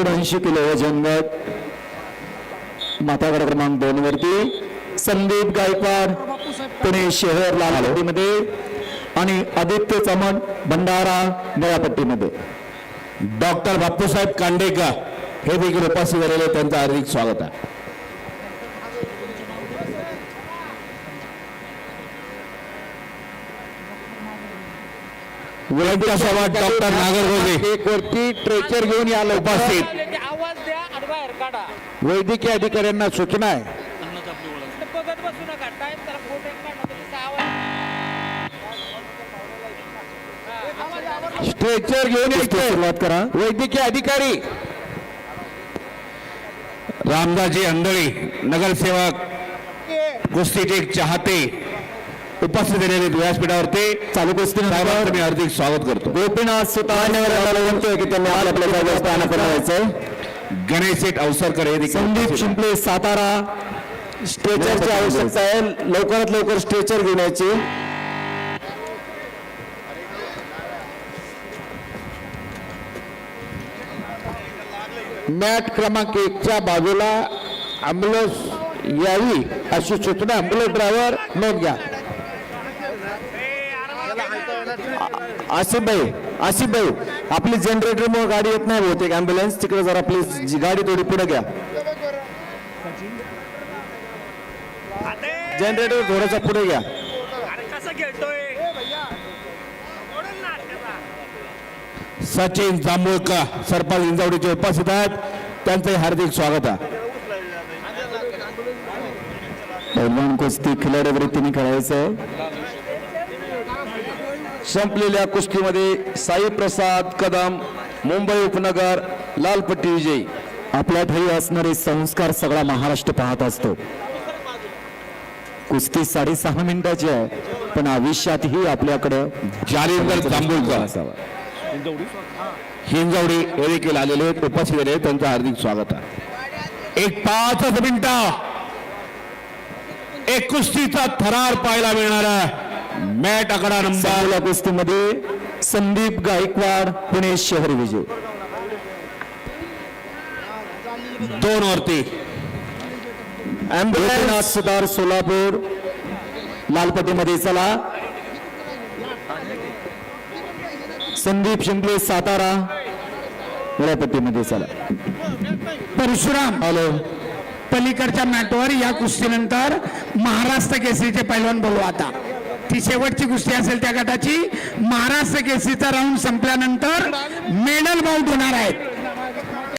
एकोणऐंशी किलो वजन गट. माथागड क्रमांक दोन वरती. संदीप गायकवाड पुणे शहर लालपट्टीमध्ये. आणि आदित्य चमन भंडारा निळापट्टीमध्ये डॉक्टर बाप्पूसाहेब कांडेकर हे देखील उपस्थित झालेले त्यांचं हार्दिक स्वागत आहे. विलंबसोबत डॉक्टर नागरगोजे. एक वरती ट्रेचर घेऊन उपस्थित आवाज़ द्या आणि बाहेर काढा वैद्यकीय अधिकाऱ्यांना सूचना आहे. बघत बसू नका टाइम त्याला फ़ोटो काढा तुमचा आवाज़ स्ट्रेचर घेऊन यायचं सुरुवात करा. वैद्यकीय अधिकारी. रामदासजी अंधळी नगरसेवक कुस्तीचे एक चाहते. उपस्थित झालेले व्यासपीठावरती चालू कुस्ती मी हार्दिक स्वागत करतो. गोपीनाथ विनंती की त्यांनी आपल्या आपल्या जागेवर स्थान करायचंय गणेश शेठ अवसरकर हे संदीप आहेत. शिंपले सातारा स्ट्रेचरची आवश्यकता आहे. लवकरात लवकर स्ट्रेचर घेऊन यायची. मॅट क्रमांक एकच्या बाजूला अँब्युलन्स यावी अशी सूचना. अँब्युलन्स ड्रायव्हर नोंद घ्या. आसिफ भाई आसिफ भाई आपली जनरेटर मुळे गाडी येत नाही बहुतेक. अँब्युलन्स तिकडे जरा प्लीज जी गाडी थोडी पुढे घ्या. जनरेटर थोडासा पुढे घ्या. सचिन जांभूळकर सरपंच इंजावडीचे उपस्थित आहेत त्यांचे हार्दिक स्वागत आहे. पहिलवान कुस्ती खिलाडी वृत्तीने खेळायचं संपलेल्या कुस्तीमध्ये साई प्रसाद कदम मुंबई उपनगर लालपट्टी विजयी. आपल्या ठाई असणारे संस्कार सगळा महाराष्ट्र पाहत असतो. कुस्ती साडेसहा मिनिटाची आहे पण आयुष्यातही आपल्याकडे जालिंदर जांभूळकर. असावा. हिंजवडी हे देखील आलेले आहेत उपस्थित आहेत त्यांचं हार्दिक स्वागत आहे. एक पाचच मिनिट. एक कुस्तीचा थरार पाहायला मिळणार आहे. मॅट आकडा नंबर कुस्तीमध्ये संदीप गायकवाड पुणे शहर विजय. दोन वरती. गोपीनाथ सुतार सोलापूर. लालपट्टीमध्ये चला. संदीप शिंपले सातारा. निळ्यापट्टीमध्ये चला. परशुराम. हॅलो. पलीकडच्या मॅटवर या कुस्तीनंतर महाराष्ट्र केसरीचे पैलवान बोलू आता. ती शेवटची कुस्ती असेल त्या गटाची. महाराष्ट्र केसरीचा राऊंड संपल्यानंतर मेडल बाउट होणार आहेत.